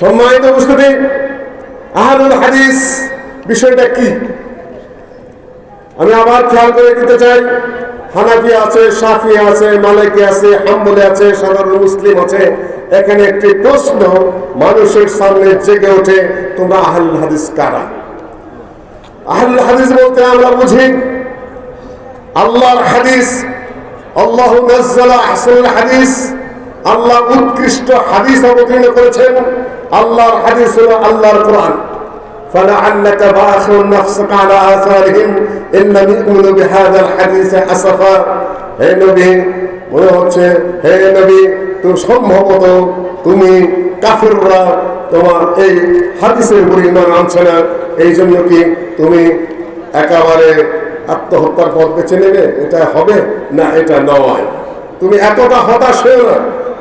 সম্মানিত উপস্থিতি, আহলুল হাদিস, বিষয়টা কি? আমি আবার খেয়াল করে দিতে চাই, হানাফি আছে সাফি আছে মালিকি আছে, হাম্বলে আছে, সাধারণ মুসলিম আছে। এখানে একটি প্রশ্ন, মানুষের সামনে জেগে ওঠে, তোমরা আহলুল হাদিস কারা? আহলুল হাদিস বলতে আমরা বুঝি, আল্লাহর হাদিস, আল্লাহ নাজ্জালা আহসানুল হাদিস, আল্লাহ উৎকৃষ্ট হাদিস অবতীর্ণ করেছেন। আল্লাহর হাদিস হলো আল্লাহর কোরআন فلعلك باخر نفسك على آثارهم إن لم يؤمنوا بهذا الحديث أسفا হে নবী মনে হচ্ছে হে নবী তুমি সম্ভবত তুমি কাফিররা তোমার এই হাদিসের উপর ইমান আনছে না এই জন্য কি তুমি একেবারে আত্মহত্যার পথ বেছে নেবে এটা হবে না এটা নয় তুমি এতটা হতাশ হয়ে না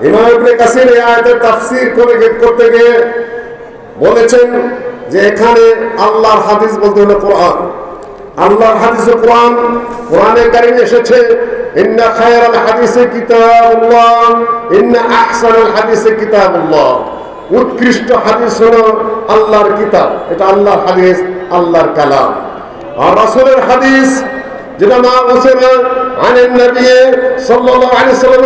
ইমাম ইবনে কাসির এই আয়াতের তাফসীর করে করতে গিয়ে বলেছেন যে এখানে আল্লাহর হাদিস বলতে হলো কোরআন। আল্লাহর হাদিস কোরআন, কোরআনের কারিমে এসেছে, ইন্না খায়রাল হাদিসে কিতাবুল্লাহ, ইন্না আহসানাল হাদিসে কিতাবুল্লাহ। উৎকৃষ্ট হাদিস হলো আল্লাহর কিতাব। এটা আল্লাহর হাদিস, আল্লাহর কালাম। আর রাসূলের হাদিস جنما أسر عن النبي صلى الله عليه وسلم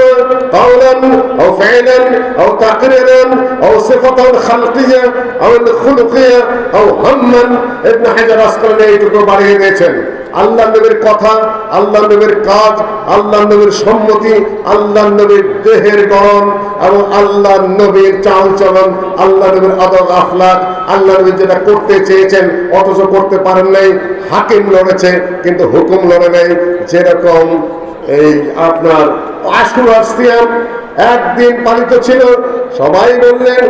قولا أو فعلا أو تقريرا أو صفة خلقية أو خلقية أو هما. ابن حجر أسقلني يتكو باريه ديشن আল্লাহ নবীর কথা, আল্লাহ নবীর কাজ, আল্লাহ নবীর সম্মতি, আল্লাহ নবীর দেহের গড়ন এবং আল্লাহ নবীর চাল চলন, আল্লাহ নবীর আদব আখলাক, আল্লাহ নবী যেটা করতে চেয়েছেন অথচ করতে পারেন নাই, হাকিম লড়েছে, কিন্তু হুকুম লড়ে নাই। যেরকম এই আপনার আশুরার সিয়াম একদিন পালিত ছিল সবাই বললেন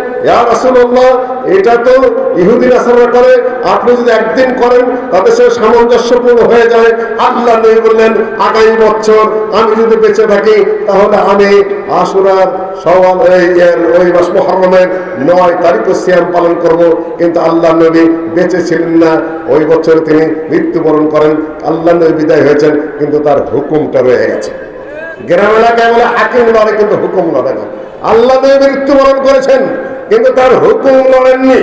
এটা তো ইহুদিন আসারা করে, আপনি যদি একদিন করেন তাদের সাথে সামঞ্জস্যপূর্ণ হয়ে যায়। আল্লাহ নবী বললেন, আগামী বছর আমি যদি বেঁচে থাকি, তাহলে আমি আশুরার সওয়াল ওই মাস মুহররমের নয় তারিখে সিয়াম পালন করব। কিন্তু আল্লাহ নবী বেঁচে ছিলেন না। ওই বছর তিনি মৃত্যুবরণ করেন। আল্লাহ নবী বিদায় হয়েছেন, কিন্তু তার হুকুমটা রয়ে গেছে। গ্রাম এলাকায় বলে হাকিম লড়ে কিন্তু হুকুম লড়ে না। আল্লাহ মৃত্যুবরণ করেছেন, কিন্তু তার হুকুম লড়েননি,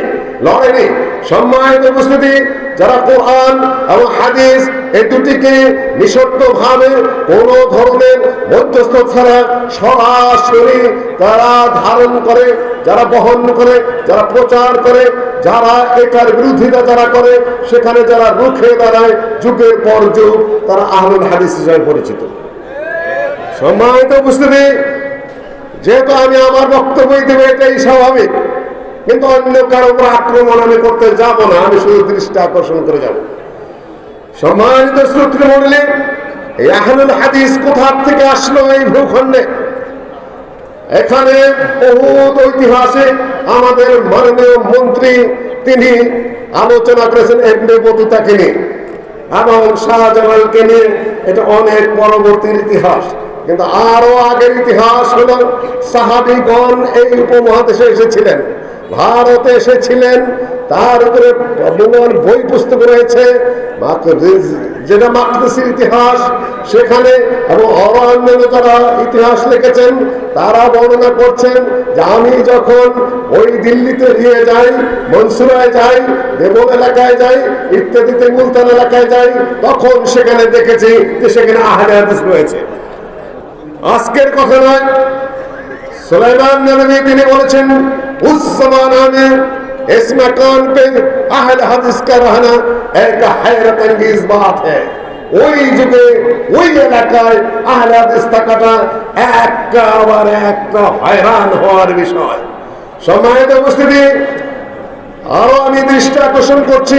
লড়েনি। সম্মানিত উপস্থিতি, যারা কোরআন এবং হাদিস এই দুটিকে নিঃশর্ত ভাবে কোন ধরনের মধ্যস্থ ছাড়া সরাসরি তারা ধারণ করে, যারা বহন করে, যারা প্রচার করে, যারা এটার বিরোধিতা যারা করে, সেখানে যারা রুখে দাঁড়ায়, যুগের পর যুগ তারা আহলুল হাদিস হিসেবে পরিচিত। সম্মানিত উপস্থিতি যেহেতু আমি আমার বক্তব্যই দেবো এটাই স্বাভাবিক, কিন্তু অন্য কারও উপর আক্রমণ আমি করতে যাব না, আমি শুধু দৃষ্টি আকর্ষণ করে যাব। সম্মানিত শ্রোত্রী মন্ডলী এই হাদিস কোথা থেকে আসলো এই ভূখণ্ডে? এখানে বহুত ঐতিহাসিক আমাদের মাননীয় মন্ত্রী তিনি আলোচনা করেছেন এমনি বতুতাকে নিয়ে, এবং শাহজালালকে নিয়ে, এটা অনেক পরবর্তীর ইতিহাস। কিন্তু আরও আগের ইতিহাস হলো সাহাবিগণ এই উপমহাদেশে এসেছিলেন। ভারতে এসেছিলেন, তার উপরে বই পুস্তক রয়েছে যেটা মাকদেশের ইতিহাস, সেখানে এবং অরণ্য যারা ইতিহাস লিখেছেন, তারা বর্ণনা করছেন যে আমি যখন ওই দিল্লিতে নিয়ে যাই, মনসুরায় যাই দেবন এলাকায় যাই, ইত্যাদিতে মুলতান এলাকায় যাই, তখন সেখানে দেখেছি যে সেখানে আহারে হাদিস রয়েছে। আজকের কথা নয়। সুলাইমান নবী তিনি বলেছেন উসমানা ওই ওই এলাকায় একটা হওয়ার বিষয়। আরও আমি দৃষ্টি আকর্ষণ করছি।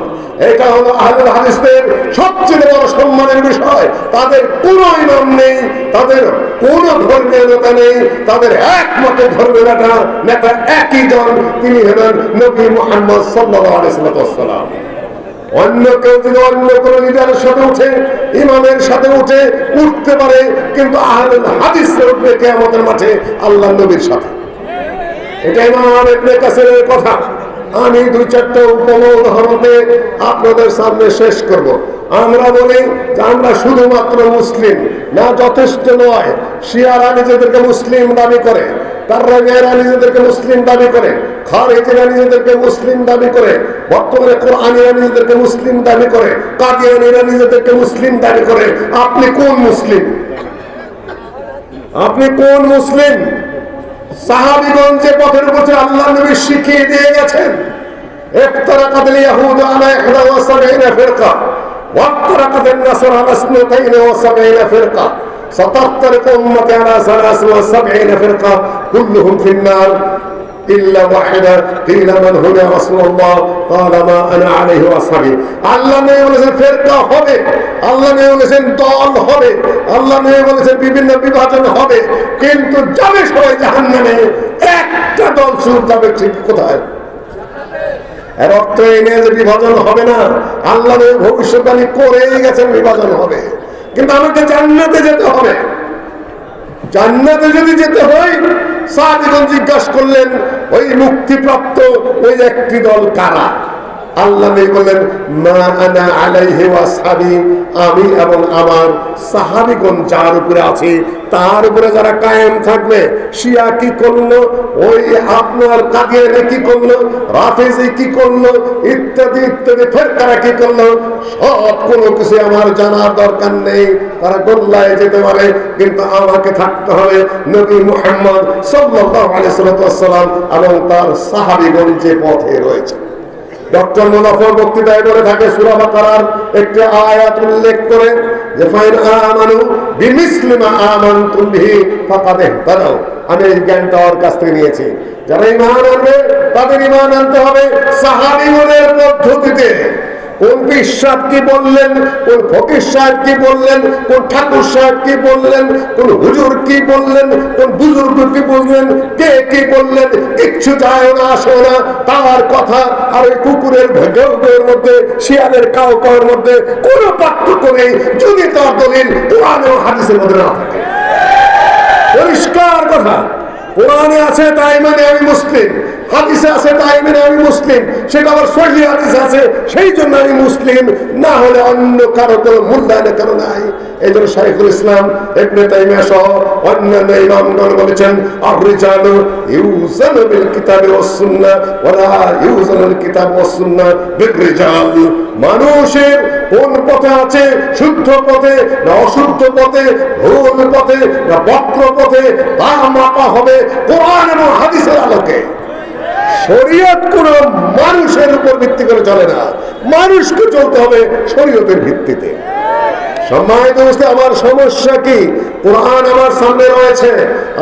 এটা হলো আহলুল হাদিসদের সবচেয়ে বড় সম্মানের বিষয়। তাদের কোনো ইমাম নেই, তাদের কোন ধর্মীয় নেতা নেই, তাদের একমত ধর্মীয় নেতা নেতা একই জন, তিনি হলেন নবী মোহাম্মদ সাল্লাম অন্য কেউ যদি অন্য কোন লিডারের সাথে উঠে, ইমামের সাথে উঠে, উঠতে পারে, কিন্তু আহলুল হাদিস উঠবে কেয়ামতের মাঠে আল্লাহ নবীর সাথে। এটা ইমাম কাসিরের কথা। আমি দুই চারটা উপমা উদাহরণে আপনাদের সামনে শেষ করব। আমরা বলি যে আমরা শুধুমাত্র মুসলিম, না যথেষ্ট নয়, শিয়ারা নিজেদেরকে মুসলিম দাবি করে মেয়েরা নিজেদেরকে মুসলিম দাবি করে, খারেজিরা নিজেদেরকে মুসলিম দাবি করে, বর্তমানে কোরআনিরা নিজেদেরকে মুসলিম দাবি করে, কাদিয়ানিরা নিজেদেরকে মুসলিম দাবি করে। আপনি কোন মুসলিম? আপনি কোন মুসলিম? সাহাবিগঞ্জ যে পথের উপর আল্লাহ নবী শিখিয়ে দিয়ে গেছেন افترقت اليهود على 71 فرقة وافترقت النصر على 72 فرقة ستفترق أمتي على 73 فرقة كلهم في النار إلا واحدة قيل من هو يا رسول الله قال ما أنا عليه وأصحابي আল্লাহ নেই বলেছেন ফেরকা হবে আল্লাহ নেই বলেছেন দল হবে আল্লাহ নেই বলেছেন বিভিন্ন বিভাজন হবে কিন্তু যাবে সবাই জাহান্নামে একটা দল শুরু যাবে ঠিক কোথায় এর অর্থ এই নিয়ে যে বিভাজন হবে না আল্লাহ নবী ভবিষ্যৎবাণী করেই গেছেন বিভাজন হবে কিন্তু আমাকে জান্নাতে যেতে হবে জান্নাতে যদি যেতে হয় সাহাবিগণ জিজ্ঞাসা করলেন ওই মুক্তিপ্রাপ্ত ওই একটি দল কারা? আল্লাহ বললেন, মা আনা আলাইহি ওয়াসহাবি আমি এবং আমার সাহাবীগণ যার উপরে আছে, তার উপরে যারা কায়েম থাকবে, শিয়া কি করল? ওই আপনার কাদিয়ানে কি করল? রাফেজি কি করল? ইত্যাদি ইত্যাদি ফের তারা কি করল? সব কোনো কিছু আমার জানার দরকার নেই। তারা গোল্লায় যেতে পারে, কিন্তু আমাকে থাকতে হবে নবী মুহাম্মদ সাল্লাল্লাহু আলাইহি সাল্লাম এবং তার সাহাবীগণ যে পথে রয়েছে। ডক্টর মুনাফর বক্তৃতায় বলে থাকে, সূরা বাকারার একটি আয়াত উল্লেখ করে যে, ফাইন আমানু বিমিসলিমা আমানতুম বিহি ফাকাদ ইহতাদাও আমি এই জ্ঞানটা ওর কাছ থেকে নিয়েছি। যারা ইমান আনবে, তাদের ইমান আনতে হবে সাহাবিগণের পদ্ধতিতে। কোন পীর সাহেব কি বললেন? কোন ফকির সাহেব কি বললেন? কোন ঠাকুর সাহেব কি বললেন? কোন হুজুর কি বললেন? কোন বুজুর্গ কি বললেন? কে কি বললেন? কিচ্ছু যায় না, আসে না। তার কথা আর ওই কুকুরের ভেগের মধ্যে, শিয়ালের কাউ কাউর মধ্যে কোনো পার্থক্য নেই। যদি তার দলিল কোরআন হাদিসের মধ্যে না থাকে। পরিষ্কার কথা। কোরআনে আছে তাই মানে আমি মুসলিম। হাদিসে আছে তাই মানে আমি মুসলিম। সেটা আবার সহি হাদিস আছে সেই জন্য আমি মুসলিম। না হলে অন্য কারও কোনো মূল্যায়নের কারও নাই। এই জন্য শাইখুল ইসলাম সহ অন্যান্য ইমামগণ বলেছেন বিল কিতাবি মানুষের কোন পথে আছে? শুদ্ধ পথে না অশুদ্ধ পথে? ভুল পথে না বক্র পথে? তা মাপা হবে কোরআন এবং হাদিসের আলোকে। শরীয়ত কোন মানুষের উপর ভিত্তি করে চলে না। মানুষকে চলতে হবে শরীয়তের ভিত্তিতে। সম্মানিত আমার সমস্যা কি? কোরআন আমার সামনে রয়েছে,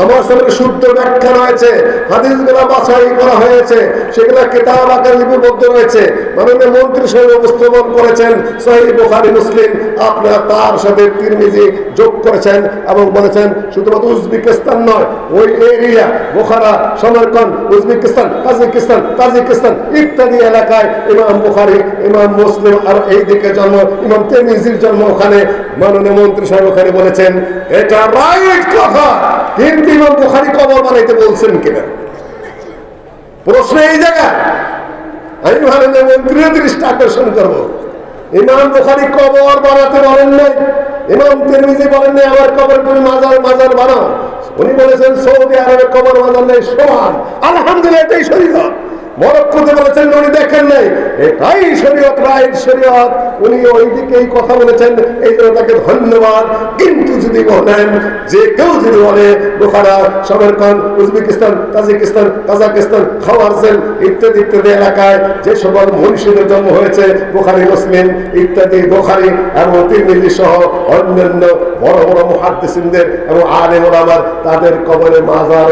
আমার সামনে শুদ্ধ ব্যাখ্যা রয়েছে? হাদিসগুলো বাছাই করা হয়েছে, সেগুলো কেতাব আকার লিপিবদ্ধ রয়েছে। মাননীয় মন্ত্রী সাহেব উপস্থাপন করেছেন সহি বুখারী, মুসলিম। আপনারা তার সাথে তিরমিজি যোগ করেছেন এবং বলেছেন, শুধুমাত্র উজবেকিস্তান নয়, ওই area, Bukhara, Samarkand, Uzbekistan, Tajikistan Tajikistan ইত্যাদি এলাকায় ইমাম বুখারি, ইমাম মুসলিম, আর এই দিকে জন্ম, ইমাম তেমিজির জন্ম ওখানে মাননীয় মন্ত্রী সাহেব ওখানে বলেছেন, এটা রাইট কথা। কিন্তু ইমাম বুখারি কবর বানাইতে বলছেন কিনা? প্রশ্ন এই জায়গায় আমি মাননীয় মন্ত্রীর দৃষ্টি আকর্ষণ করব। ইমাম বুখারি কবর বানাতে বলেন নাই, ইমাম তিরমিজি বলেন নাই, আমার কবর তুমি মাজার মাজার বানাও। উনি বলেছেন, সৌদি আরবে কবর মাজার নেই সমান আলহামদুলিল্লাহ, এটাই শরীয়ত। মরক্কোতে বলেছেন, উনি দেখেন ইত্যাদি ইত্যাদি এলাকায় যে জন্ম হয়েছে, বোখারি, মুসলিম ইত্যাদি, বোখারি এবং সহ অন্যান্য বড় বড় মহাদ্দেশিনদের এবং আলেম ওলামার তাদের কবরে মাজার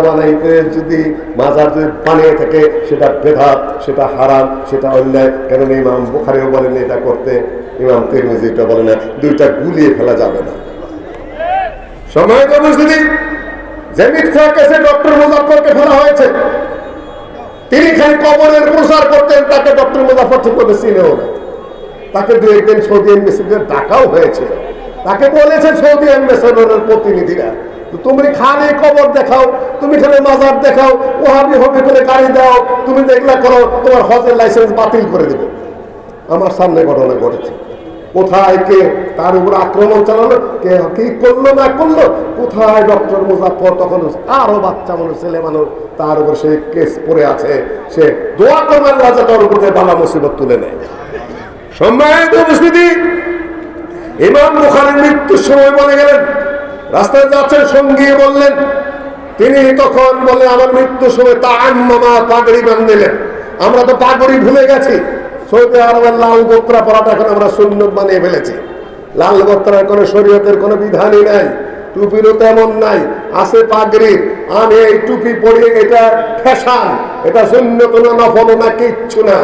যদি মাজার যদি বানিয়ে থাকে, সেটা বেদাত সেটা হারাম, সেটা অন্যায়। কেন ইমাম বুখারিও বলেন এটা করতে, ইমাম তিরমিজি এটা বলে না। দুইটা গুলিয়ে ফেলা যাবে না। সম্মানিত উপস্থিতি যে ডক্টর মুজাফরকে ফেলা হয়েছে, তিনি খালি কবরের প্রচার করতেন তাকে ডক্টর মুজাফর ঠিক মতো চিনেও না। তাকে দু একদিন সৌদি এম্বাসিডার ডাকাও হয়েছে। তাকে বলেছে সৌদি এম্বাসেডরের প্রতিনিধিরা। তুমি খালি কবর দেখাও, তুমি খালি মাজার দেখাও, ওহাবি হবি করে গাড়ি দাও, তুমি দেখলা করো, তোমার হজের লাইসেন্স বাতিল করে দেবে। আমার সামনে ঘটনা ঘটেছে। কোথায় কে তার উপর আক্রমণ চালালো, কে কি করল না করল, কোথায় ডক্টর মুজাফর তখন আরও বাচ্চা মানুষ, ছেলে মানুষ, তার উপর সে কেস পড়ে আছে। সে দোয়া রাজা তার উপর বালা মুসিবত তুলে নেয়। সম্মানিত উপস্থিতি, ইমাম বুখারের মৃত্যুর সময় বলে গেলেন। রাস্তায় যাচ্ছেন, সঙ্গী বললেন, তিনি তখন বলে আমার মৃত্যুর সময় তা আম্মামা পাগড়ি বান্ধিলেন। আমরা তো পাগড়ি ভুলে গেছি। সৌদি আরবের লাল গোত্রা পরাটা এখন আমরা সুন্নত বানিয়ে ফেলেছি। লাল গোত্রার কোনো শরীয়তের কোনো বিধানই নাই। টুপিরও তেমন নাই, আছে পাগড়ির আমি এই টুপি পরে, এটা ফ্যাশন, এটা সুন্নত না, নফল না, কিচ্ছু না।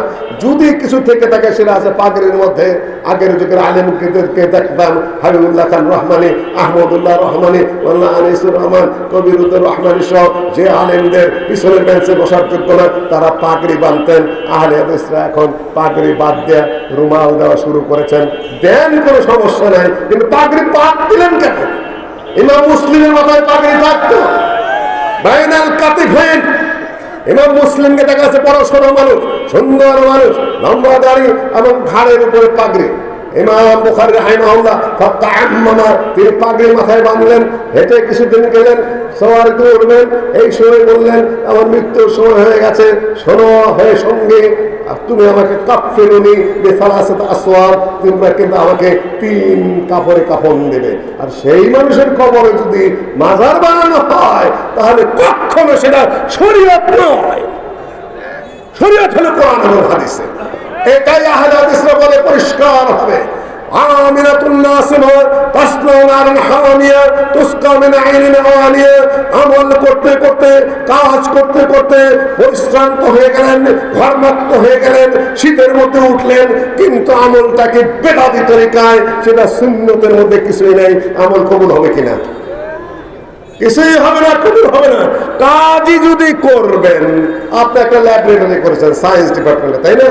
যদি কিছু থেকে থাকে, সেটা আছে পাগড়ির মধ্যে। আগের যুগের আলেমকে দেখতাম, হাবিবুল্লাহ খান রহমানি, আহমদুল্লাহ রহমানি মোল্লা আনিসুর রহমান, কবিরুদ্দুর রহমানি সহ যে আলেমদের পিছনের বেঞ্চে বসার যোগ্য না, তারা পাগড়ি বাঁধতেন। আহলে হাদিসরা এখন পাগড়ি বাদ দেয়া রুমাল দেওয়া শুরু করেছেন। দেন কোনো সমস্যা নাই, কিন্তু পাগড়ি বাদ দিলেন কেন? ইমাম মুসলিমের মাথায় পাগড়ি থাকতো। বাইনাল কাতিফাইন ইমাম মুসলিমকে দেখা যাচ্ছে পড়াশোনা মানুষ, সুন্দর মানুষ, লম্বা দাড়ি এবং ঘাড়ের উপরে পাগড়ি। ইমাম বুখারী রাহিমাহুল্লাহ ফাতাআম্মামা, তিনি পাগড়ি মাথায় বাঁধলেন, হেঁটে কিছুদিন গেলেন সবার উঠবেন এই সময় বললেন, আমার মৃত্যুর সময় হয়ে গেছে, শোনো হয়ে সঙ্গে তুমি আমাকে কাফেরুনি বেসালাসাত আসোয়ার তোমরা কিন্তু আমাকে তিন কাপড়ে কাপড় দেবে। আর সেই মানুষের কবরে যদি মাজার বানানো হয়, তাহলে কখনো সেটা শরীয়ত নয়। শরীয়ত হলো কোরআন হাদিসে। এটাই আহলে হাদিসরা বলে পরিষ্কার হবে। করতে করতে, কাজ করতে করতে পরিশ্রান্ত হয়ে গেলেন, ঘরমুক্ত হয়ে গেলেন, শীতের মধ্যে উঠলেন, কিন্তু আমলটাকে বেদাতি তরিকায়, সেটা সুন্নতের মধ্যে কিছুই নেই, আমল কবুল হবে কিনা? কিছুই হবে না, কবুল হবে না। কাজই যদি করবেন, আপনি একটা ল্যাবরেটরি করেছেন সায়েন্স ডিপার্টমেন্টে তাই না?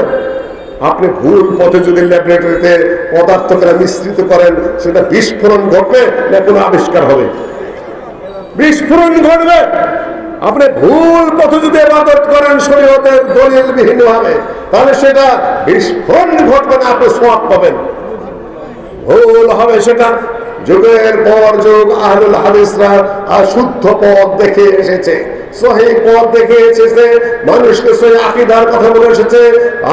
আপনি ভুল পথে যদি ল্যাবরেটরিতে পদার্থকে মিশ্রিত করেন, সেটা বিস্ফোরণ ঘটবে না কোনো আবিষ্কার হবে? বিস্ফোরণ ঘটবে! আপনি ভুল পথে যদি ইবাদত করেন শরীয়তের দলিল বিহীন ভাবে, তাহলে সেটা বিস্ফোরণ ঘটবে না, আপনি সোয়াব পাবেন। ভুল হবে সেটা। যুগের পর যুগ আহলুল হাদিসরা শুদ্ধ পথ দেখে এসেছে। সহি পথ দেখে এসেছে মানুষকে সহি আকিদার কথা বলে এসেছে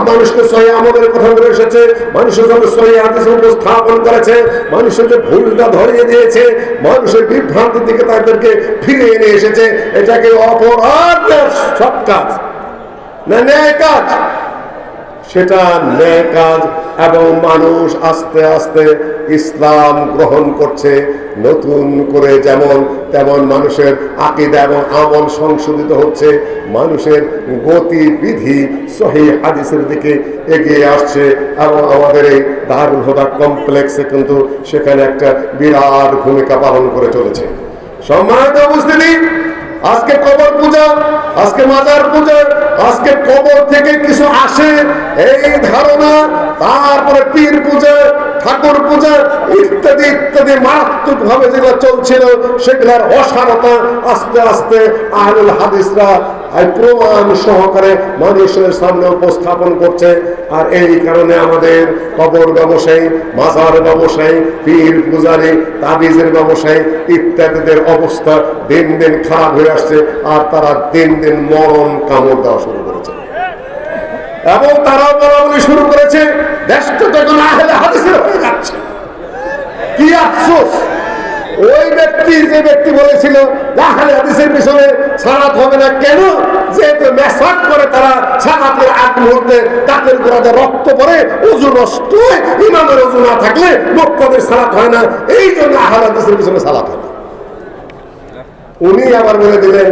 মানুষকে সহি আমলের কথা বলে এসেছে, মানুষের জন্য সহি হাদিস উপস্থাপন করেছে মানুষের যে ভুলটা ধরিয়ে দিয়েছে, মানুষের বিভ্রান্তির দিকে তাদেরকে ফিরে নিয়ে এসেছে। এটাকে অপরাধ না সব কাজ না ন্যায় কাজ? সেটা ন্যায় কাজ এবং মানুষ আস্তে আস্তে ইসলাম গ্রহণ করছে। নতুন করে যেমন তেমন মানুষের আকিদা এবং আমল সংশোধিত হচ্ছে। মানুষের গতিবিধি সহি হাদিসের দিকে এগিয়ে আসছে এবং আমাদের এই দারুল হোদা কমপ্লেক্সে কিন্তু সেখানে একটা বিরাট ভূমিকা পালন করে চলেছে। সম্মানিত উপস্থিতি আজকে কবর পূজা, আজকে মাজার পূজা, আজকে কবর থেকে কিছু আসে, এই ধারণা, তারপরে পীর পূজা, ঠাকুর পূজা, ইত্যাদি ইত্যাদি মারাত্মক ভাবে যেগুলো চলছিল, সেগুলোর অসারতা আস্তে আস্তে আহলুল হাদিসরা প্রমাণ সহকারে মানুষের সামনে উপস্থাপন করছে। আর এই কারণে আমাদের কবর ব্যবসায়ী, মাজার ব্যবসায়ী, পীর পূজারী, তাবিজের ব্যবসায়ী ইত্যাদিদের অবস্থা দিন দিন খারাপ হয়ে আসছে আর তারা দিন দিন মরণ কামড় দেওয়া শুরু করেছে। এবং তারাও বলাবলি শুরু করেছে দেশটা তখন আহলে হাদিসের হয়ে যাচ্ছে। কি আফসোস! ওই যে ব্যক্তি বলেছিল পিছনে হবে না কেন? যেহেতু মেসাক করে তারা আগ মুহূর্তে দাঁতের গোড়াতে রক্ত নষ্ট ইমামের না থাকলে হয় না। এই জন্য আহলে হাদিসের পিছনে হয় না। উনি আবার বলে দিলেন,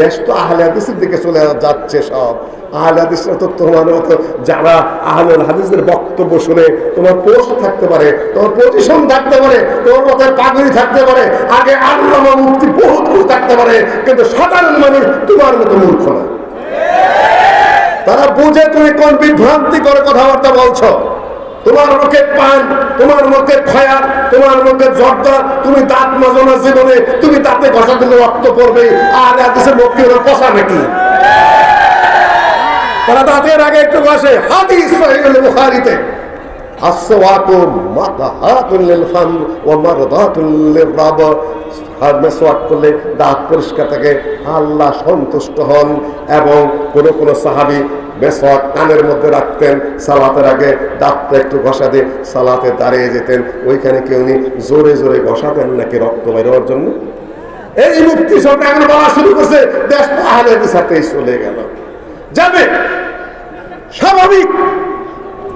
দেশ তো আহলে হাদিসের দিকে চলে যাচ্ছে সব। আহলে হাদিসরা তো তোমার মতো যারা আহলে হাদিসের বক্তব্য শুনে তোমার পোস্ট থাকতে পারে, তোমার পজিশন থাকতে পারে, তোমার পাগড়ি থাকতে পারে, আগে বহুত থাকতে পারে, কিন্তু সাধারণ মানুষ তোমার মতো মূর্খ না। তারা বুঝে তুমি কোন বিভ্রান্তি করে কথাবার্তা বলছো। তোমার মুখে পান, তোমার মুখে খয়ার তোমার মুখে জর্দা, তুমি দাঁত মাজো না জীবনে, তুমি দাঁতে ঘষা দিলে রক্ত পড়বে আর হাদিসের মুখ কষা নাকি? তারা দাঁতের আগে একটু বসে। হাদিস সহিহুল বুখারীতে, আসওয়াকু মাতাহাতুল লিল ফাম ওয়া মারদাতুল লিররাব আর মেসওয়াক করলে দাঁত পরিষ্কার থাকে, আল্লাহ সন্তুষ্ট হন এবং কোন কোন সাহাবী মেসওয়াক কানের মধ্যে রাখতেন, সালাতের আগে দাঁতটা একটু ঘষা দিয়ে সালাতে দাঁড়িয়ে যেতেন। ওইখানে কেউ নি জোরে জোরে ঘষাতেন নাকি রক্ত বের হওয়ার জন্য? এই মুক্তি সব এখন বলা শুরু করছে, দেশ আহলে সাথেই চলে গেল। যাবে। স্বাভাবিক।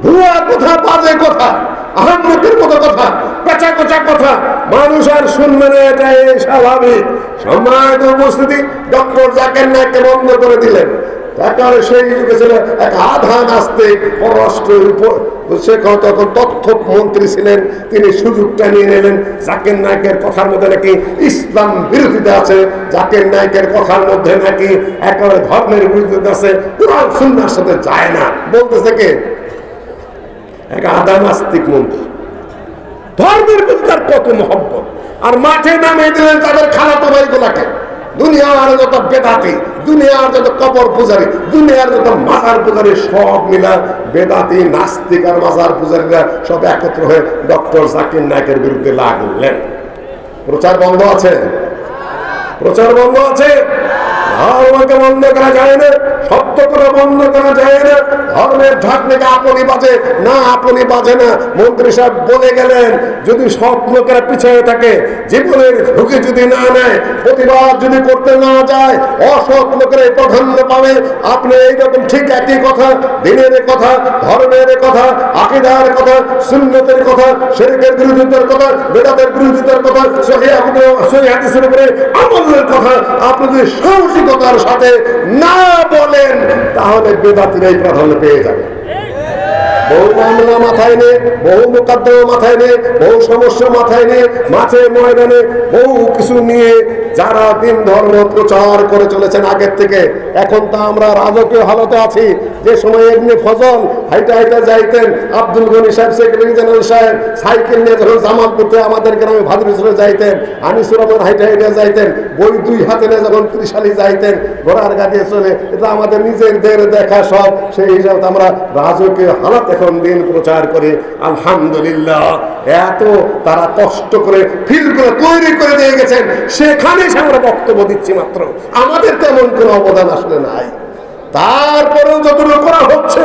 ভুয়া কথা, বাজে কথা আহম্মদের মতো কথা, পেঁচা কোচা কথা, মানুষ আর শুনবে না, এটাই স্বাভাবিক। সম্মানিত উপস্থিতি, ডক্টর জাকের নাককে বন্ধ করে দিলেন। তারপরে সেই যুগে ছিল এক আধা নাস্তিক, পররাষ্ট্রের উপর। সে তখন তথ্য মন্ত্রী ছিলেন, তিনি সুযোগটা নিয়ে নিলেন। জাকের নায়কের কথার মধ্যে নাকি ইসলাম বিরোধিতা আছে। জাকের নায়কের কথার মধ্যে নাকি একেবারে ধর্মের বিরোধিতা আছে। কোরআন সুন্নার সাথে যায় না। বলতেছে কে? এক আধা নাস্তিক মন্ত্রী। ধর্মের তার কত মহব্বত। আর মাঠে নামে দিলেন তাদের খালাতো ভাইগুলাকে। দুনিয়ার যত বেদাতি, দুনিয়ার যত কবর পূজারি, দুনিয়ার যত মাজার পূজারি, সব মিলা বেদাতি, নাস্তিক আর মাজার পূজারীরা সব একত্র হয়ে ডক্টর জাকির নায়কের বিরুদ্ধে লাগলেন। প্রচার বন্ধ আছে? প্রচার বন্ধ আছে? ধর্মকে বন্ধ করা যায় না সত্য করে বন্ধ করা যায় না, ধর্মের আপনি বাজে, না আপনি বাজে না। মন্ত্রী সাহেব বলে গেলেন, যদি পিছিয়ে থাকে, জীবনের যদি না নেয়, প্রতিবাদ যদি করতে না যায় অসৎ প্রাধান্য পাবে। আপনি এইরকম ঠিক একই কথা, দিনের কথা, ধর্মের কথা, আকিদার কথা, সুন্নতের কথা, শেরিকের বিরোধিতার কথা, বেদাতের বিরোধিতার কথা, সহি হাদিসের উপরে আমলের কথা, আপনি যদি সাহসিকতার সাথে না বলেন তাহলে বেদাতিরাই প্রাধান্য পেয়ে যাবে। বহু মামলা মাথায় নে, বহু মোকদ্দমা মাথায় নে, বহু সমস্যা মাথায় নে, মাঠে ময়দানে বহু কিছু নিয়ে যারা দিন ধর্ম প্রচার করে চলেছেন আগের থেকে, এখন তো আমরা রাজকীয় হালতে আছি। যে সময় এমনি ফজল, হাইটা হাইটা যাইতেন, আব্দুল গনি সাহেব সেক্রেটারি জেনারেল সাহেব, সাইকেল নিয়ে যখন জামালপুরতে আমাদের গ্রামে ভাদুরেশ্বরে যাইতেন আনিসুর রহমান হাইটা হাইটা যাইতেন, বই দুই হাতে নিয়ে যখন ত্রিশালি যাইতেন, ঘোড়ার গাড়িয়ে চলে, এটা আমাদের নিজেদের দেখা সব, সেই হিসাবে আমরা রাজকীয় হালাত এখন দিন প্রচার করে, আলহামদুলিল্লাহ, এত তারা কষ্ট করে ফিল করে তৈরি করে দিয়ে গেছেন, সেখানে এসে আমরা বক্তব্য দিচ্ছি মাত্র। আমাদের তেমন কোনো অবদান আসলে নাই। তারপরেও যতটুকু করা হচ্ছে,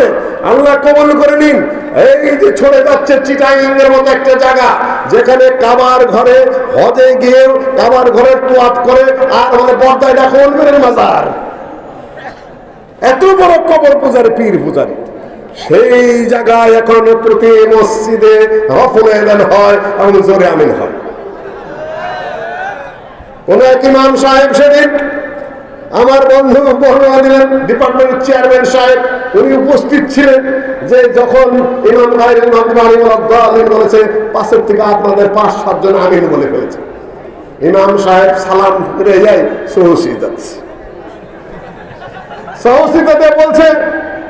আল্লাহ কবল করে নিন। এই যে ছড়ে যাচ্ছে চিটাঙ্গের মতো একটা জায়গা, যেখানে কাবার ঘরে, হজে গিয়ে কাবার ঘরে তোয়াত করে, আর মানে পর্দায় অন্যের মাজার। এত বড় কবর পূজারি পীর পূজারি। সেই জায়গায় এখন প্রতি মসজিদে রফুল এলান হয় এবং জোরে আমিন হয়। কোন এক ইমাম সাহেব সেদিন আমার বন্ধু বর্ণনা দিলেন ডিপার্টমেন্টের চেয়ারম্যান সাহেব, উনি উপস্থিত ছিলেন যে যখন ইমাম গাইরের মাধ্যমে বলেছে পাশের থেকে আপনাদের পাঁচ সাতজন আমিন বলে ফেলেছে। ইমাম সাহেব সালাম ফিরে যায় যাচ্ছে সহসিতাতে বলছে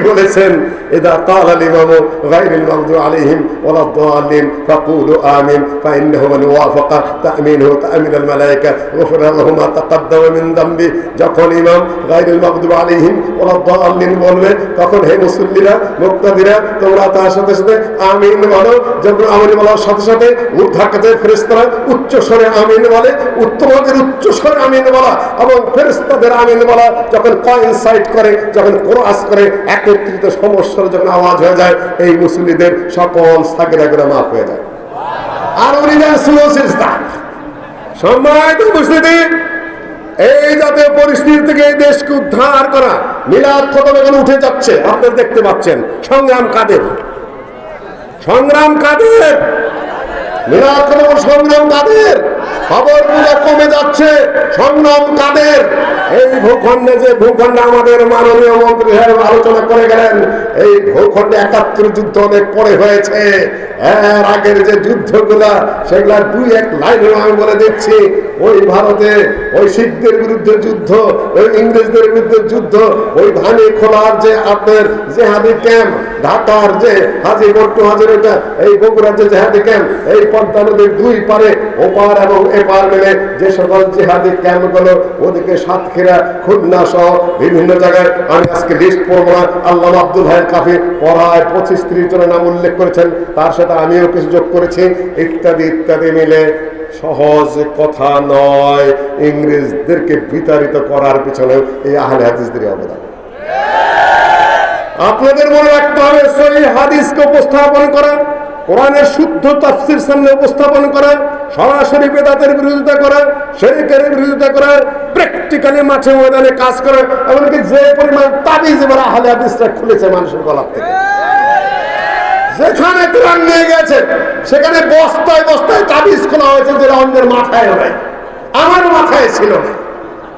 বলেছেন যখন বলবে, তখন হে মুসল্লিরা তোমরা তার সাথে সাথে আমিন বলো। যখন আমিন বলার সাথে সাথে উচ্চ স্বরে আমিন বলে, উত্তমাদের উচ্চ স্বরে আমিন বলা এবং ফেরেশতাদের আমিন বলা, যখন কয়েন সাইড করে, যখন কোন কোরআস করে একত্রিত সমস্যার যখন আওয়াজ হয়ে যায়, এই মুসল্লিদের সকল সাগেরা করে মাফ হয়ে যায়। আর উনি দেন স্লো সিজদা। সম্মানিত উপস্থিতি, এই জাতীয় পরিস্থিতি থেকে এই দেশকে উদ্ধার করা মিলাদ খতম এখন উঠে যাচ্ছে আপনারা দেখতে পাচ্ছেন, সংগ্রাম কাদের? সংগ্রাম কাদের? মিলাদ খতম, সংগ্রাম কাদের? খবর পূজা কমে যাচ্ছে, সংগ্রাম কাদের? এই ভূখণ্ডে যে ভূখণ্ডে আমাদের মাননীয় মন্ত্রী সাহেব আলোচনা করে গেলেন, এই ভূখণ্ডে একাত্তর যুদ্ধ অনেক পরে হয়েছে। এর আগের যে যুদ্ধগুলা সেগুলা দুই এক লাইনে আমি বলে দিচ্ছি। ওই ভারতে ওই শিখদের বিরুদ্ধে যুদ্ধ, ওই ইংরেজদের বিরুদ্ধে যুদ্ধ, ওই ধানি খোলার যে আপনার জেহাদি ক্যাম্প, ঢাকার যে হাজি বট্টু হাজির এই বগুড়ার যে জেহাদি ক্যাম্প, এই পদ্মা নদীর দুই পারে ওপার এবং এপার মিলে যে সকল সাতক্ষীরা সহ বিভিন্ন জায়গায় আমি আজকে লিস্ট পড়ব না। আল্লাহ আব্দুল কাফি পড়ায় পঁচিশ ত্রিশ জনের নাম উল্লেখ করেছেন। তার সাথে আমিও কিছু যোগ করেছি। ইত্যাদি ইত্যাদি মিলে সহজ কথা নয়। ইংরেজদেরকে বিতাড়িত করার পিছনে এই আহলে হাদিসদের অবদান। আপনাদের মনে রাখতে হবে হাদিসকে উপস্থাপন করা, কোরআনের শুদ্ধ তাফসির সামনে উপস্থাপন করা সরাসরি বেদাতের বিরোধিতা করে, শরীকের বিরোধিতা করে প্র্যাকটিক্যালি মাঠে ময়দানে কাজ করে, এমনকি যে পরিমাণ তাবিজ এবার আহলে হাদিসরা খুলেছে মানুষের গলার থেকে। যেখানে কোরআন নিয়ে গেছে, সেখানে বস্তায় বস্তায় তাবিজ খোলা হয়েছে যেটা অন্যের মাথায় নাই আমার মাথায় ছিল না।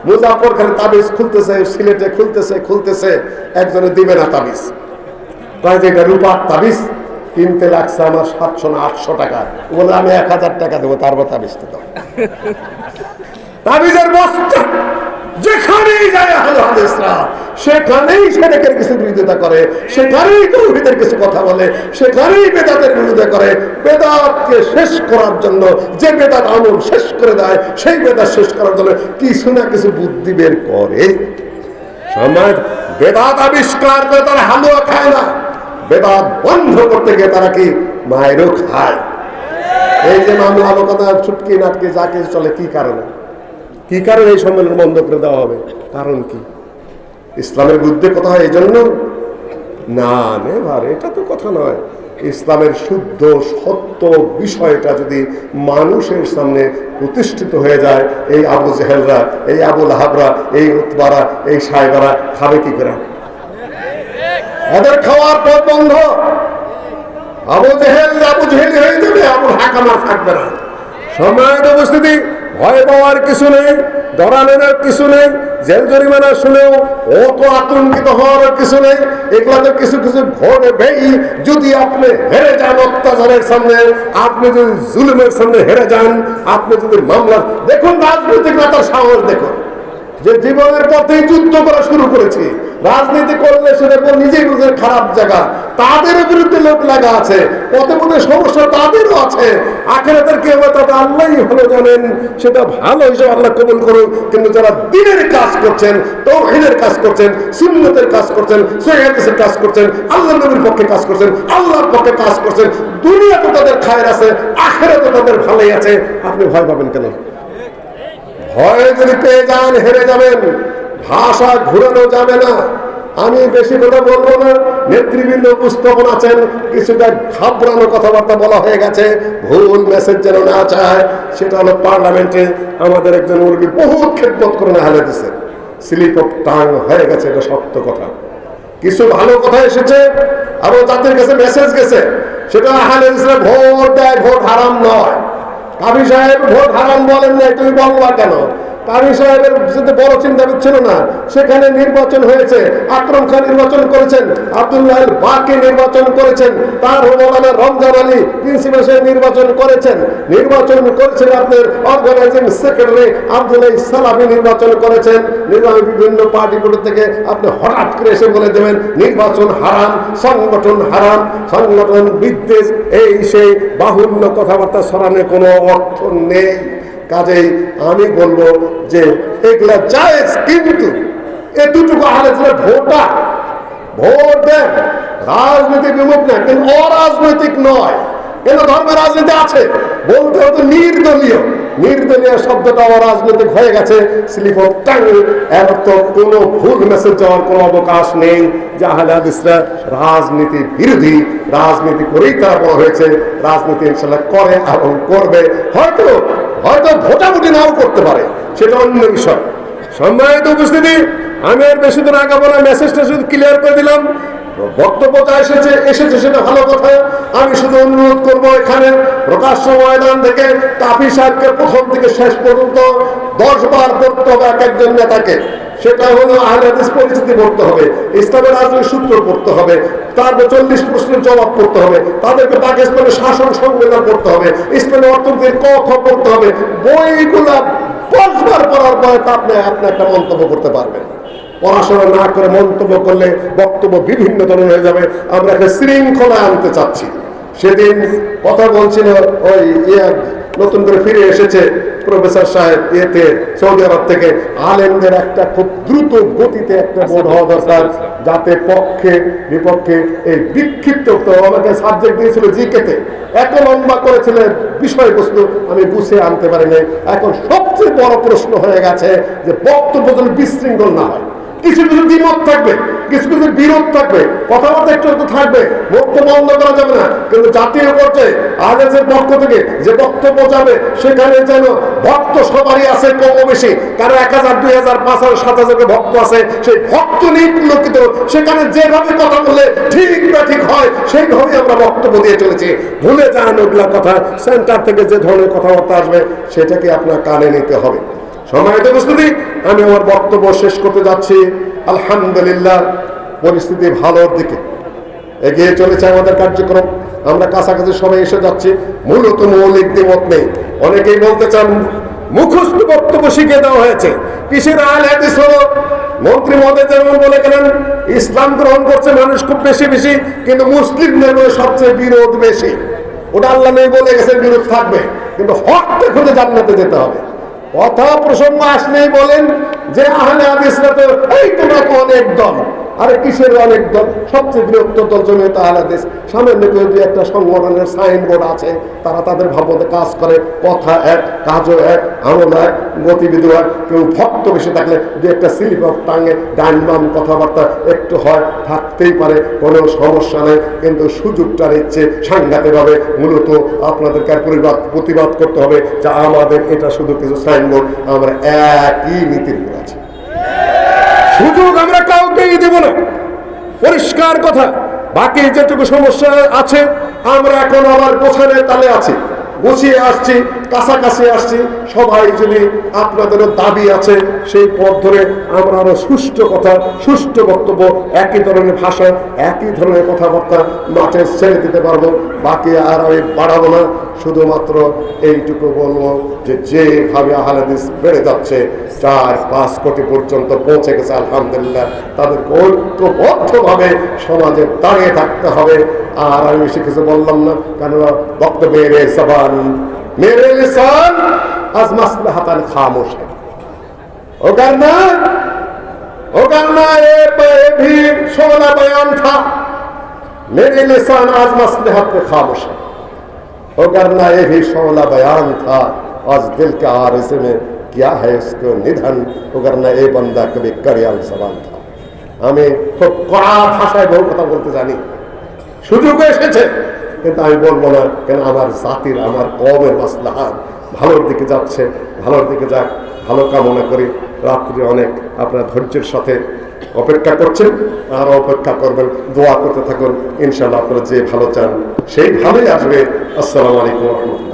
মুজাফর খান তাবিজ খুলতেছে, সিলেটে খুলতেছে খুলতেছে, একজনে দিবে না তাবিজ। কয় যে এটা রূপার তাবিজ? কিনতে লাগছে আমার সাতশো না আটশো টাকা। বলে, আমি এক হাজার টাকা দেবো তারপর দাও। তাবিজের বস্তা যেখানেই যায় সেখানেই কিছু বিরোধিতা করে, সেখানেই কিছু কথা বলে, সেখানেই বেদাতের বিরোধিতা করে। বেদাতকে শেষ করার জন্য যে বেদাত আমল শেষ করে দেয়, সেই বেদাত শেষ করার জন্য কিছু না কিছু বুদ্ধি বের করে। সমাজ বেদাত আবিষ্কার করে, তারা হালুয়া খায় না। বেদাত বন্ধ করতে গিয়ে তারা কি মায়েরও খায়? এই যে মামলা আলোকতা ছুটকি নাটকে, যা কিছু চলে, কি কারণে? কি কারণে এই সম্মেলন বন্ধ করে দেওয়া হবে? কারণ কি? ইসলামের বিরুদ্ধে কথা হয় এই জন্য? না নে ভার এটা তো কথা নয়। ইসলামের শুদ্ধ, সত্য বিষয়টা যদি মানুষের সামনে প্রতিষ্ঠিত হয়ে যায়, এই আবু জেহেলরা, এই আবুল হাবরা এই উতবারা, এই সাহেবারা খাবে কি করে? এদের খাওয়ার পথ বন্ধ। আবু জেহেল আবু জেহেল হয়ে যাবে আবু হাকামার থাকবে না। সময়ের উপস্থিতি, ভয় পাওয়ার কিছু নেই ডরানোর কিছু নেই, জেল জরিমানা শুনেও অত আতঙ্কিত হওয়ার কিছু নেই। এগুলাতে কিছু কিছু ভোট ভেই যদি আপনি হেরে যান অত্যাচারের সামনে, আপনি যদি জুলুমের সামনে হেরে যান, আপনি যদি মামলা দেখুন, রাজনৈতিক নেতার সাহস দেখুন। যে জীবনের পথে যুদ্ধ করা শুরু করেছি, রাজনীতি করলে সেটা নিজেই বুঝে খারাপ জায়গা, তাদের বিরুদ্ধে লোক লাগা আছে পথে পথে সমস্যা তাদেরও আছে, আখেরাতের কি হবে তাতে আল্লাহই ভালো জানেন, সেটা ভালো হিসেবে আল্লাহ কবুল করুন কিন্তু যারা দিনের কাজ করছেন, তৌহিদের কাজ করছেন, সুন্নতের কাজ করছেন সহিদের কাজ করছেন, আল্লাহ নবীর পক্ষে কাজ করছেন, আল্লাহর পক্ষে কাজ করছেন দুনিয়া তো তাদের খায়ের আছে আখেরা তো তাদের ভালোই আছে, আপনি ভয় পাবেন কেন? ভয় যদি পেয়ে যান, হেরে যাবেন। ভাষা ঘুরানো যাবে না। আমি বেশি কথা বলব না। নেতৃবৃন্দ উপস্থাপন আছেন। কিছুটা ঘাবড়ানো কথাবার্তা বলা হয়ে গেছে। ভুল মেসেজ যেন না চায়, সেটা হলো পার্লামেন্টে আমাদের একজন মুরগি বহুত খেদমত করে না হালে দিছে। স্লিপ অফ টাং হয়ে গেছে, এটা সত্য কথা। কিছু ভালো কথা এসেছে, আরও তাদের কাছে মেসেজ গেছে। সেটা আহালে ভোট দেয়, ভোট হারাম নয়। কাবি সাহেব ভোট হারাম বলেন নাই তুমি বলবা কেন? কারি সাহেবের সাথে বড় চিন্তা ছিল না। সেখানে নির্বাচন হয়েছে, আকরম খান নির্বাচন করেছেন, আব্দুল্লাহ বাকি নির্বাচন করেছেন, তার মৌলানা রমজান আলী প্রিন্সিপাল সাহেব নির্বাচন করেছেন। নির্বাচন করেছেন আপনার অর্গানাইজিং সেক্রেটারি আব্দুল্লাহ সালামি নির্বাচন করেছেন। নির্বাচন বিভিন্ন পার্টিগুলো থেকে আপনি হঠাৎ করে এসে বলে দেবেন, নির্বাচন হারাম, সংগঠন হারাম, সংগঠন বিদ্বেষ, এই সেই বাহুল্য কথাবার্তা সরানোর কোনো অর্থ নেই। কাজেই আমি বলব যে এগুলা জায়েজ কিন্তু এতটুকু আলোচনা ভোটা ভোট দেন। রাজনীতি বিমুখ না কিন্তু অরাজনৈতিক নয়। কেন ধর্মের রাজনীতি আছে? বলতে হতো নির্দলীয়। নির্দলীয় শব্দটা অরাজনৈতিক হয়ে গেছে স্লিপ অফ টাং এর তো কোনো ভুল মেসেজ যাওয়ার কোনো অবকাশ নেই যে আহলে হাদিসরা রাজনীতি বিরোধী, রাজনীতি করেই তারা বড় হয়েছে, রাজনীতি ইনশাল্লাহ করে এবং করবে। হয়তো হয়তো ভোটাভুটি নাও করতে পারে, সেটা অন্য বিষয়। সম্মানিত উপস্থিতি, আমি আর বেশি দূর আগাবো না মেসেজটা শুধু ক্লিয়ার করে দিলাম। বক্তব্যটা এসেছে এসেছে সেটা ভালো কথা। আমি শুধু অনুরোধ করব এখানে প্রকাশ্য ময়দান থেকে তাপি সাহেবকে প্রথম থেকে শেষ পর্যন্ত দশ বার পড়তে হবে এক একজন নেতাকে। সেটা হলো আহলাদিস পড়তে হবে, ইসলামের রাজনৈতিক সূত্র পড়তে হবে, তারপর চল্লিশ প্রশ্নের জবাব পড়তে হবে, তাদেরকে পাকিস্তানের শাসন সংবিধান পড়তে হবে, ইসলামের অর্থনীতির ক পড়তে হবে, বইগুলা দশবার পড়ার পরে আপনি আপনি একটা মন্তব্য করতে পারবেন। পড়াশোনা না করে মন্তব্য করলে বক্তব্য বিভিন্ন ধরনের হয়ে যাবে। আমরা একটা শৃঙ্খলা আনতে চাচ্ছি। সেদিন কথা বলছিল ওই ইয়ে নতুন করে ফিরে এসেছে প্রফেসর সাহেব এতে সৌদি আরব থেকে আলেমদের একটা খুব দ্রুত গতিতে একটা বোর্ড হওয়া দরকার যাতে পক্ষে বিপক্ষে এই বিক্ষিপ্ত আমাকে সাবজেক্ট দিয়েছিল জিকেতে। এত লম্বা করেছিলেন বিষয়বস্তু আমি বুঝে আনতে পারিনি। এখন সবচেয়ে বড় প্রশ্ন হয়ে গেছে যে বক্তব্য যেন বিশৃঙ্খল না হয়। কিছু কিছু দ্বিমত থাকবে, কিছু কিছু বিরোধ থাকবে, কথাবার্তা একটু একটু থাকবে বক্তব্য বন্ধ করা যাবে না। কিন্তু জাতীয় পর্যায়ে আদেশের পক্ষ থেকে যে বক্তব্য যাবে, সেখানে যেন ভক্ত সবারই আছে কম বেশি। কারণ এক হাজার, দুই হাজার, পাঁচ হাজার, সাত হাজার করে ভক্ত আছে, সেই ভক্ত নিয়ে সেখানে যেভাবে কথা বললে ঠিক না ঠিক হয় সেইভাবে আমরা বক্তব্য দিয়ে চলেছি। ভুলে যান ওগুলা কথা। সেন্টার থেকে যে ধরনের কথাবার্তা আসবে, সেটাকে আপনার কানে নিতে হবে। সম্মানিত উপস্থিতি, আমি আমার বক্তব্য শেষ করতে যাচ্ছি। আলহামদুলিল্লাহ, পরিস্থিতি ভালোর দিকে। এগিয়ে চলেছে আমাদের কার্যক্রম। আমরা কাছাকাছি সবাই এসে যাচ্ছি। মূলত মৌলিক দ্বিমত নেই। অনেকেই বলতে চান, মুখস্থ বক্তব্য শিখে দেওয়া হয়েছে। কিসের আল হাদিস মন্ত্রী মহোদয় যেমন বলে গেলেন, ইসলাম গ্রহণ করছে মানুষ খুব বেশি বেশি, কিন্তু মুসলিম মধ্যে সবচেয়ে বিরোধ বেশি। ওটা আল্লাহ নেই বলে গেছে, বিরোধ থাকবে। কিন্তু হকতে খুঁজে জান্নাতে যেতে হবে। কথা প্রসঙ্গ আসলেই বলেন যে আহলে হাদিসরা তো এই তোমরা অনেক দল আরে কিসের অনেক দল? সবচেয়ে বৃহত্তর দল জমিয়ত হাদিস সামান্য কেউ দু একটা সংগঠনের সাইনবোর্ড আছে, তারা তাদের ভাবমতে কাজ করে। কথা এক, কাজও এক আমল এক গতিবিধি এক। কেউ ভক্ত বেশি থাকলে দু একটা স্লিপ অফ টাঙে ডান বাম কথাবার্তা একটু হয়, থাকতেই পারে, কোনো সমস্যা নেই। কিন্তু সুযোগটা নিচ্ছে সাংঘাতিকভাবে। মূলত আপনাদেরকে আর পরিবাদ প্রতিবাদ করতে হবে যা আমাদের এটা শুধু কিছু সাইনবোর্ড, আমরা একই নীতির আছি। সুযোগ আমরা কাউকেই দেব না। পরিষ্কার কথা। বাকি যেটুকু সমস্যা আছে, আমরা এখন আবার গোছানের তালে আছি। গুছিয়ে আসছি, কাছাকাছি আসছি। সবাই যদি আপনাদেরও দাবি আছে, সেই পথ ধরে আমরা আরও সুষ্ঠু কথা, সুষ্ঠু বক্তব্য, একই ধরনের ভাষা, একই ধরনের কথাবার্তা মাঠে ছেড়ে দিতে পারব। বাকি আর আমি বাড়াবো না, শুধুমাত্র এইটুকু বলব যে যেভাবে আহলাদিস বেড়ে যাচ্ছে, চার পাঁচ কোটি পর্যন্ত পৌঁছে গেছে, আলহামদুলিল্লাহ। তাদেরকে ঐক্যবদ্ধভাবে সমাজে দাঁড়িয়ে থাকতে হবে। আর আমি বেশি কিছু বললাম না, কেননা বক্তব্য মেরে জবান মেরে লিসান আজ মাসলাহাতান খামোশ है वो करना वो करना ये ये भी सोना बयान था मेरे लिसान आज मसलहत पे खामोश है वो करना ये भी शोला बयान था आज दिल के आरज़े में क्या है उसको निधन वो करना ये बंदा कभी करियाल जबान था আমি খুব কড়া ভাষায় বহু কথা বলতে জানি সুযোগ এসেছে কিন্তু আমি বলব না, কেন আমার জাতির, আমার কমের মাসলাহাত ভালোর দিকে যাচ্ছে, ভালোর দিকে যাক, ভালো কামনা করি। রাত্রি অনেক, আপনার ধৈর্যের সাথে অপেক্ষা করছেন, আর অপেক্ষা করবেন, দোয়া করতে থাকুন। ইনশাল্লাহ আপনারা যে ভালো চান, সেই ভালোই আসবে। আসসালামু আলাইকুম রহমতুল্লাহ।